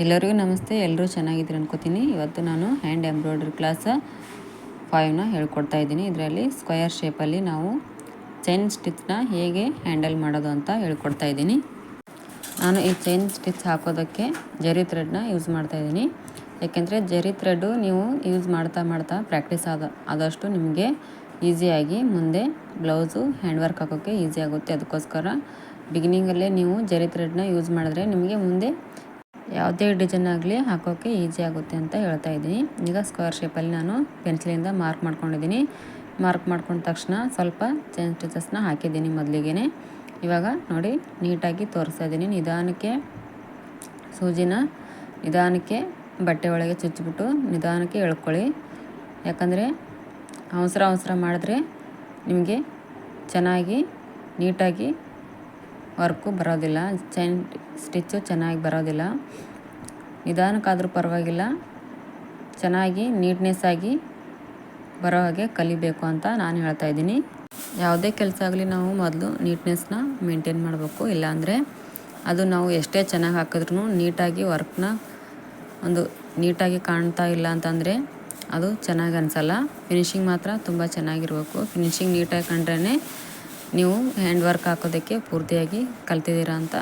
ಎಲ್ಲರಿಗೂ ನಮಸ್ತೆ ಎಲ್ಲರೂ ಚೆನ್ನಾಗಿದ್ದೀರಿ ಅನ್ಕೋತೀನಿ. ಇವತ್ತು ನಾನು ಹ್ಯಾಂಡ್ ಎಂಬ್ರಾಯ್ಡ್ರಿ ಕ್ಲಾಸ್ ಫೈವ್ನ ಹೇಳ್ಕೊಡ್ತಾ ಇದ್ದೀನಿ. ಇದರಲ್ಲಿ ಸ್ಕ್ವಯರ್ ಶೇಪಲ್ಲಿ ನಾವು ಚೈನ್ ಸ್ಟಿಚ್ನ ಹೇಗೆ ಹ್ಯಾಂಡಲ್ ಮಾಡೋದು ಅಂತ ಹೇಳ್ಕೊಡ್ತಾ ಇದ್ದೀನಿ. ನಾನು ಈ ಚೈನ್ ಸ್ಟಿಚ್ ಹಾಕೋದಕ್ಕೆ ಜರಿ ಥ್ರೆಡ್ನ ಯೂಸ್ ಮಾಡ್ತಾ ಇದ್ದೀನಿ. ಯಾಕೆಂದರೆ ಜರಿ ಥ್ರೆಡ್ಡು ನೀವು ಯೂಸ್ ಮಾಡ್ತಾ ಮಾಡ್ತಾ ಪ್ರಾಕ್ಟೀಸ್ ಆದ, ಆದಷ್ಟು ನಿಮಗೆ ಈಸಿಯಾಗಿ ಮುಂದೆ ಬ್ಲೌಸು ಹ್ಯಾಂಡ್ ವರ್ಕ್ ಹಾಕೋಕ್ಕೆ ಈಸಿ ಆಗುತ್ತೆ. ಅದಕ್ಕೋಸ್ಕರ ಬಿಗಿನಿಂಗಲ್ಲೇ ನೀವು ಜರಿ ಥ್ರೆಡ್ನ ಯೂಸ್ ಮಾಡಿದ್ರೆ ನಿಮಗೆ ಮುಂದೆ ಯಾವುದೇ ಡಿಸೈನ್ ಆಗಲಿ ಹಾಕೋಕ್ಕೆ ಈಸಿ ಆಗುತ್ತೆ ಅಂತ ಹೇಳ್ತಾ ಇದ್ದೀನಿ. ಈಗ ಸ್ಕ್ವೇರ್ ಶೇಪಲ್ಲಿ ನಾನು ಪೆನ್ಸಿಲಿಂದ ಮಾರ್ಕ್ ಮಾಡ್ಕೊಂಡಿದ್ದೀನಿ. ಮಾರ್ಕ್ ಮಾಡ್ಕೊಂಡ ತಕ್ಷಣ ಸ್ವಲ್ಪ ಚೈನ್ ಸ್ಟಿಚಸ್ನ ಹಾಕಿದ್ದೀನಿ ಮೊದಲಿಗೆ ಇವಾಗ ನೋಡಿ, ನೀಟಾಗಿ ತೋರಿಸ್ತಾ ಇದ್ದೀನಿ. ನಿಧಾನಕ್ಕೆ ಸೂಜಿನ ನಿಧಾನಕ್ಕೆ ಬಟ್ಟೆ ಒಳಗೆ ಚುಚ್ಚಿಬಿಟ್ಟು ನಿಧಾನಕ್ಕೆ ಎಳ್ಕೊಳ್ಳಿ. ಯಾಕಂದರೆ ಅವಸರ ಅವಸರ ಮಾಡಿದ್ರೆ ನಿಮಗೆ ಚೆನ್ನಾಗಿ, ನೀಟಾಗಿ ವರ್ಕು ಬರೋದಿಲ್ಲ. ಚೈನ್ ಸ್ಟಿಚ್ಚು ಚೆನ್ನಾಗಿ ಬರೋದಿಲ್ಲ. ನಿಧಾನಕ್ಕಾದರೂ ಪರವಾಗಿಲ್ಲ. ಚೆನ್ನಾಗಿ ನೀಟ್ನೆಸ್ ಆಗಿ ಬರೋ ಹಾಗೆ ಕಲಿಬೇಕು ಅಂತ ನಾನು ಹೇಳ್ತಾ ಇದ್ದೀನಿ. ಯಾವುದೇ ಕೆಲಸ ಆಗಲಿ ನಾವು ಮೊದಲು ನೀಟ್ನೆಸ್ನ ಮೇಂಟೈನ್ ಮಾಡಬೇಕು. ಇಲ್ಲಾಂದರೆ ಅದು ನಾವು ಎಷ್ಟೇ ಚೆನ್ನಾಗಿ ಹಾಕಿದ್ರೂ ನೀಟಾಗಿ ವರ್ಕ್ನ ಒಂದು ನೀಟಾಗಿ ಕಾಣ್ತಾ ಇಲ್ಲ ಅಂತಂದರೆ ಅದು ಚೆನ್ನಾಗಿ ಅನಿಸಲ್ಲ. ಫಿನಿಶಿಂಗ್ ಮಾತ್ರ ತುಂಬ ಚೆನ್ನಾಗಿರಬೇಕು. ಫಿನಿಶಿಂಗ್ ನೀಟಾಗಿ ಕಂಡ್ರೇ ನೀವು ಹ್ಯಾಂಡ್ ವರ್ಕ್ ಹಾಕೋದಕ್ಕೆ ಪೂರ್ತಿಯಾಗಿ ಕಲ್ತಿದ್ದೀರಾ ಅಂತ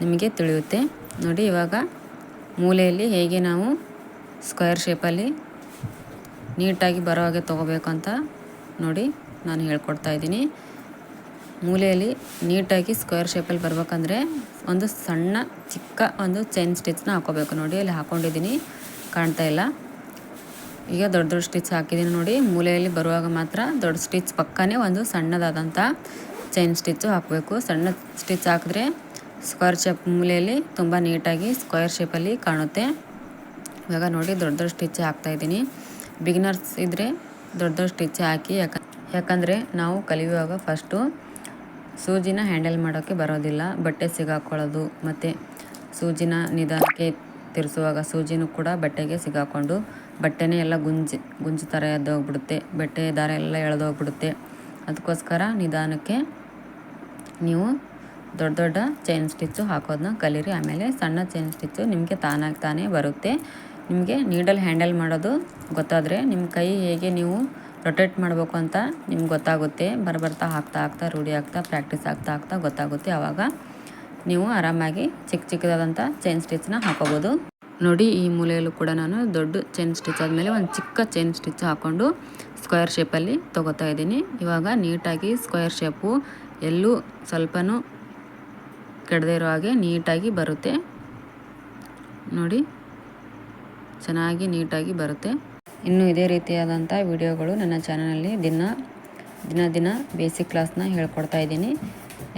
ನಿಮಗೆ ತಿಳಿಯುತ್ತೆ. ನೋಡಿ ಇವಾಗ ಮೂಲೆಯಲ್ಲಿ ಹೇಗೆ ನಾವು ಸ್ಕ್ವೇರ್ ಶೇಪಲ್ಲಿ ನೀಟಾಗಿ ಬರೋ ಹಾಗೆ ತೊಗೋಬೇಕು ಅಂತ ನೋಡಿ ನಾನು ಹೇಳ್ಕೊಡ್ತಾ ಇದ್ದೀನಿ. ಮೂಲೆಯಲ್ಲಿ ನೀಟಾಗಿ ಸ್ಕ್ವೇರ್ ಶೇಪಲ್ಲಿ ಬರ್ಬೇಕಂದ್ರೆ ಒಂದು ಸಣ್ಣ, ಚಿಕ್ಕ ಒಂದು ಚೈನ್ ಸ್ಟಿಚ್ನ ಹಾಕೋಬೇಕು. ನೋಡಿ, ಅಲ್ಲಿ ಹಾಕ್ಕೊಂಡಿದ್ದೀನಿ ಕಾಣ್ತಾ ಇಲ್ಲ. ಈಗ ದೊಡ್ಡ ದೊಡ್ಡ ಸ್ಟಿಚ್ ಹಾಕಿದ್ದೀನಿ ನೋಡಿ. ಮೂಲೆಯಲ್ಲಿ ಬರುವಾಗ ಮಾತ್ರ ದೊಡ್ಡ ಸ್ಟಿಚ್ ಪಕ್ಕನೇ ಒಂದು ಸಣ್ಣದಾದಂಥ ಚೈನ್ ಸ್ಟಿಚ್ಚು ಹಾಕಬೇಕು. ಸಣ್ಣ ಸ್ಟಿಚ್ ಹಾಕಿದ್ರೆ ಸ್ಕ್ವೇರ್ ಶೇಪ್ ಮೂಲೆಯಲ್ಲಿ ತುಂಬ ನೀಟಾಗಿ ಸ್ಕ್ವೇರ್ ಶೇಪಲ್ಲಿ ಕಾಣುತ್ತೆ. ಇವಾಗ ನೋಡಿ, ದೊಡ್ಡ ದೊಡ್ಡ ಸ್ಟಿಚ್ ಹಾಕ್ತಾಯಿದ್ದೀನಿ ಬಿಗಿನರ್ಸ್ ಇದ್ದರೆ ದೊಡ್ಡ ದೊಡ್ಡ ಸ್ಟಿಚ್ ಹಾಕಿ, ಯಾಕ, ಯಾಕಂದರೆ ನಾವು ಕಲಿಯುವಾಗ ಫಸ್ಟು ಸೂಜಿನ ಹ್ಯಾಂಡಲ್ ಮಾಡೋಕ್ಕೆ ಬರೋದಿಲ್ಲ. ಬಟ್ಟೆ ಸಿಗಾಕೊಳ್ಳೋದು, ಮತ್ತು ಸೂಜಿನ ನಿಧಾನಕ್ಕೆ ತಿರ್ಸುವಾಗ ಸೂಜಿನೂ ಕೂಡ ಬಟ್ಟೆಗೆ ಸಿಗಾಕೊಂಡು ಬಟ್ಟೆನೇ ಎಲ್ಲ ಗುಂಜಿ, ಗುಂಜು ಥರ ಎದ್ದೋಗ್ಬಿಡುತ್ತೆ. ಬಟ್ಟೆ ದಾರ ಎಲ್ಲ ಎಳೆದೋಗ್ಬಿಡುತ್ತೆ. ಅದಕ್ಕೋಸ್ಕರ ನಿಧಾನಕ್ಕೆ ನೀವು ದೊಡ್ಡ ದೊಡ್ಡ ಚೈನ್ ಸ್ಟಿಚ್ಚು ಹಾಕೋದನ್ನ ಕಲೀರಿ. ಆಮೇಲೆ ಸಣ್ಣ ಚೈನ್ ಸ್ಟಿಚ್ಚು ನಿಮಗೆ ತಾನಾಗಿ ತಾನೇ ಬರುತ್ತೆ. ನಿಮಗೆ ನೀಡಲ್ ಹ್ಯಾಂಡಲ್ ಮಾಡೋದು ಗೊತ್ತಾದರೆ ನಿಮ್ಮ ಕೈ ಹೇಗೆ ನೀವು ರೊಟೇಟ್ ಮಾಡಬೇಕು ಅಂತ ನಿಮ್ಗೆ ಗೊತ್ತಾಗುತ್ತೆ. ಬರಬರ್ತಾ ಹಾಕ್ತಾ ಹಾಕ್ತಾ, ರೂಢಿ ಆಗ್ತಾ ಪ್ರಾಕ್ಟೀಸ್ ಆಗ್ತಾ ಆಗ್ತಾ ಗೊತ್ತಾಗುತ್ತೆ. ಆವಾಗ ನೀವು ಆರಾಮಾಗಿ ಚಿಕ್ಕ ಚಿಕ್ಕದಾದಂಥ ಚೈನ್ ಸ್ಟಿಚ್ನ ಹಾಕೋಬೋದು. ನೋಡಿ, ಈ ಮೂಲೆಯಲ್ಲೂ ಕೂಡ ನಾನು ದೊಡ್ಡ ಚೈನ್ ಸ್ಟಿಚ್ ಆದಮೇಲೆ ಒಂದು ಚಿಕ್ಕ ಚೈನ್ ಸ್ಟಿಚ್ ಹಾಕ್ಕೊಂಡು ಸ್ಕ್ವೇರ್ ಶೇಪಲ್ಲಿ ತೊಗೋತಾ ಇದ್ದೀನಿ. ಇವಾಗ ನೀಟಾಗಿ ಸ್ಕ್ವೇರ್ ಶೇಪು ಎಲ್ಲೂ ಸ್ವಲ್ಪನೂ ಕೆಡದೇ ಇರೋ ಹಾಗೆ ನೀಟಾಗಿ ಬರುತ್ತೆ. ನೋಡಿ, ಚೆನ್ನಾಗಿ ನೀಟಾಗಿ ಬರುತ್ತೆ. ಇನ್ನು ಇದೇ ರೀತಿಯಾದಂಥ ವಿಡಿಯೋಗಳು ನನ್ನ ಚಾನಲಲ್ಲಿ ದಿನ ದಿನ ದಿನ ಬೇಸಿಕ್ ಕ್ಲಾಸ್ನ ಹೇಳ್ಕೊಡ್ತಾ ಇದ್ದೀನಿ.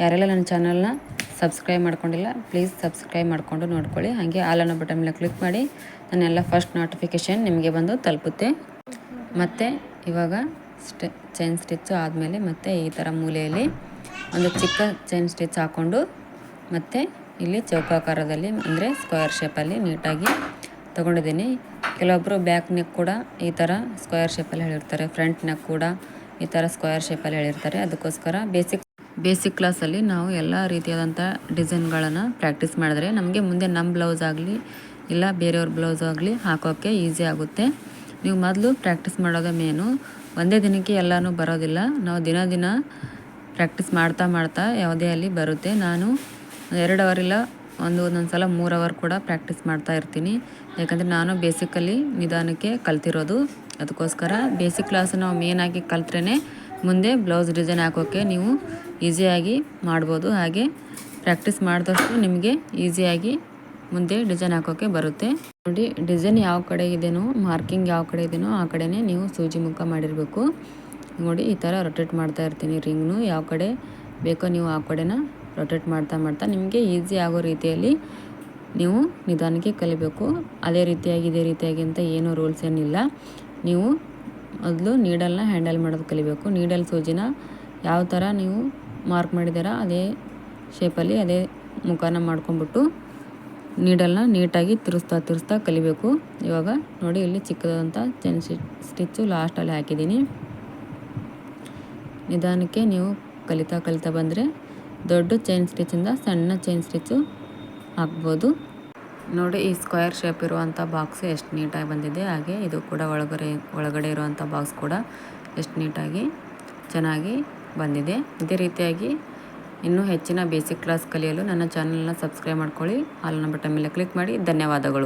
ಯಾರೆಲ್ಲ ನನ್ನ ಚಾನಲ್ನ ಸಬ್ಸ್ಕ್ರೈಬ್ ಮಾಡ್ಕೊಂಡಿಲ್ಲ, ಪ್ಲೀಸ್ ಸಬ್ಸ್ಕ್ರೈಬ್ ಮಾಡಿಕೊಂಡು ನೋಡ್ಕೊಳ್ಳಿ. ಹಾಗೆ ಆಲನ್ನ ಬಟನ್ ಮೇಲೆ ಕ್ಲಿಕ್ ಮಾಡಿ, ನನ್ನೆಲ್ಲ ಫಸ್ಟ್ ನೋಟಿಫಿಕೇಷನ್ ನಿಮಗೆ ಬಂದು ತಲುಪುತ್ತೆ. ಮತ್ತು ಇವಾಗ ಸ್ಟೆ, ಚೈನ್ ಸ್ಟಿಚ್ಚು ಆದಮೇಲೆ ಮತ್ತೆ ಈ ಥರ ಮೂಲೆಯಲ್ಲಿ ಒಂದು ಚಿಕ್ಕ ಚೈನ್ ಸ್ಟಿಚ್ ಹಾಕ್ಕೊಂಡು ಮತ್ತು ಇಲ್ಲಿ ಚೌಕಾಕಾರದಲ್ಲಿ, ಅಂದರೆ ಸ್ಕ್ವೇರ್ ಶೇಪಲ್ಲಿ ನೀಟಾಗಿ ತೊಗೊಂಡಿದ್ದೀನಿ. ಕೆಲವೊಬ್ಬರು ಬ್ಯಾಕ್ ನೆಕ್ ಕೂಡ ಈ ಥರ ಸ್ಕ್ವೇರ್ ಶೇಪಲ್ಲಿ ಹೇಳಿರ್ತಾರೆ ಫ್ರಂಟ್ ನೆಕ್ ಕೂಡ ಈ ಥರ ಸ್ಕ್ವೇರ್ ಶೇಪಲ್ಲಿ ಹೇಳಿರ್ತಾರೆ. ಅದಕ್ಕೋಸ್ಕರ ಬೇಸಿಕ್ ಬೇಸಿಕ್ ಕ್ಲಾಸಲ್ಲಿ ನಾವು ಎಲ್ಲ ರೀತಿಯಾದಂಥ ಡಿಸೈನ್ಗಳನ್ನು ಪ್ರಾಕ್ಟೀಸ್ ಮಾಡಿದ್ರೆ ನಮಗೆ ಮುಂದೆ ನಮ್ಮ ಬ್ಲೌಸ್ ಆಗಲಿ ಇಲ್ಲ ಬೇರೆಯವ್ರ ಬ್ಲೌಸ್ ಆಗಲಿ ಹಾಕೋಕ್ಕೆ ಈಸಿ ಆಗುತ್ತೆ. ನೀವು ಮೊದಲು ಪ್ರಾಕ್ಟೀಸ್ ಮಾಡೋದೇ ಮೇನು ಒಂದೇ ದಿನಕ್ಕೆ ಎಲ್ಲನೂ ಬರೋದಿಲ್ಲ. ನಾವು ದಿನ ದಿನ ಪ್ರಾಕ್ಟೀಸ್ ಮಾಡ್ತಾ ಮಾಡ್ತಾ ಯಾವುದೇ ಅಲ್ಲಿ ಬರುತ್ತೆ. ನಾನು ಎರಡು ಅವರ್ ಇಲ್ಲ, ಒಂದು ಒಂದೊಂದು ಸಲ ಮೂರು ಅವರ್ ಕೂಡ ಪ್ರಾಕ್ಟೀಸ್ ಮಾಡ್ತಾ ಇರ್ತೀನಿ. ಯಾಕಂದರೆ ನಾನು ಬೇಸಿಕಲ್ಲಿ ನಿಧಾನಕ್ಕೆ ಕಲ್ತಿರೋದು. ಅದಕ್ಕೋಸ್ಕರ ಬೇಸಿಕ್ ಕ್ಲಾಸ್ ನಾವು ಮೇನಾಗಿ ಕಲ್ತ್ರೇ ಮುಂದೆ ಬ್ಲೌಸ್ ಡಿಸೈನ್ ಹಾಕೋಕ್ಕೆ ನೀವು ಈಸಿಯಾಗಿ ಮಾಡ್ಬೋದು. ಹಾಗೆ ಪ್ರಾಕ್ಟೀಸ್ ಮಾಡಿದಷ್ಟು ನಿಮಗೆ ಈಸಿಯಾಗಿ ಮುಂದೆ ಡಿಸೈನ್ ಹಾಕೋಕ್ಕೆ ಬರುತ್ತೆ. ನೋಡಿ ಡಿಸೈನ್ ಯಾವ ಕಡೆ ಇದೆಯೋ ಮಾರ್ಕಿಂಗ್ ಯಾವ ಕಡೆ ಇದೆಯೋ ಆ ಕಡೆನೇ ನೀವು ಸೂಜಿ ಮುಖ ಮಾಡಿರಬೇಕು. ನೋಡಿ, ಈ ಥರ ರೊಟೇಟ್ ಮಾಡ್ತಾ ಇರ್ತೀನಿ ರಿಂಗ್ನು ಯಾವ ಕಡೆ ಬೇಕೋ ನೀವು ಆ ಕಡೆನ ರೊಟೇಟ್ ಮಾಡ್ತಾ ಮಾಡ್ತಾ ನಿಮಗೆ ಈಸಿ ಆಗೋ ರೀತಿಯಲ್ಲಿ ನೀವು ನಿಧಾನಕ್ಕೆ ಕಲಿಬೇಕು. ಅದೇ ರೀತಿಯಾಗಿ ಇದೇ ರೀತಿಯಾಗಿ ಅಂತ ಏನೂ ರೂಲ್ಸ್ ಏನಿಲ್ಲ. ನೀವು ಮೊದಲು ನೀಡಲ್ನ ಹ್ಯಾಂಡಲ್ ಮಾಡೋದು ಕಲಿಬೇಕು. ನೀಡಲ್ ಸೂಜಿನ ಯಾವ ಥರ ನೀವು ಮಾರ್ಕ್ ಮಾಡಿದಾರ ಅದೇ ಶೇಪಲ್ಲಿ ಅದೇ ಮುಖಾನ ಮಾಡ್ಕೊಂಬಿಟ್ಟು ನೀಡಲ್ನ ನೀಟಾಗಿ ತಿರುಸ್ತಾ ತಿರುಸ್ತಾ ಕಲಿಬೇಕು. ಇವಾಗ ನೋಡಿ ಇಲ್ಲಿ ಚಿಕ್ಕದಾದಂಥ ಚೆನ್ ಸ್ಟಿಚ್ಚು ಲಾಸ್ಟಲ್ಲಿ ಹಾಕಿದ್ದೀನಿ. ನಿಧಾನಕ್ಕೆ ನೀವು ಕಲಿತಾ ಕಲಿತಾ ಬಂದರೆ ದೊಡ್ಡ ಚೈನ್ ಸ್ಟಿಚಿಂದ ಸಣ್ಣ ಚೈನ್ ಸ್ಟಿಚ್ಚು ಹಾಕ್ಬೋದು. ನೋಡಿ ಈ ಸ್ಕ್ವೇರ್ ಶೇಪ್ ಇರುವಂಥ ಬಾಕ್ಸ್ ಎಷ್ಟು ನೀಟಾಗಿ ಬಂದಿದೆ. ಹಾಗೆ ಇದು ಕೂಡ ಒಳಗಡೆ ಒಳಗಡೆ ಇರುವಂಥ ಬಾಕ್ಸ್ ಕೂಡ ಎಷ್ಟು ನೀಟಾಗಿ ಚೆನ್ನಾಗಿ ಬಂದಿದೆ. ಇದೇ ರೀತಿಯಾಗಿ ಇನ್ನೂ ಹೆಚ್ಚಿನ ಬೇಸಿಕ್ ಕ್ಲಾಸ್ ಕಲಿಯಲು ನನ್ನ ಚಾನಲ್ನ ಸಬ್ಸ್ಕ್ರೈಬ್ ಮಾಡ್ಕೊಳ್ಳಿ. ಹಾಲಿನ ಬಟನ್ ಮೇಲೆ ಕ್ಲಿಕ್ ಮಾಡಿ. ಧನ್ಯವಾದಗಳು.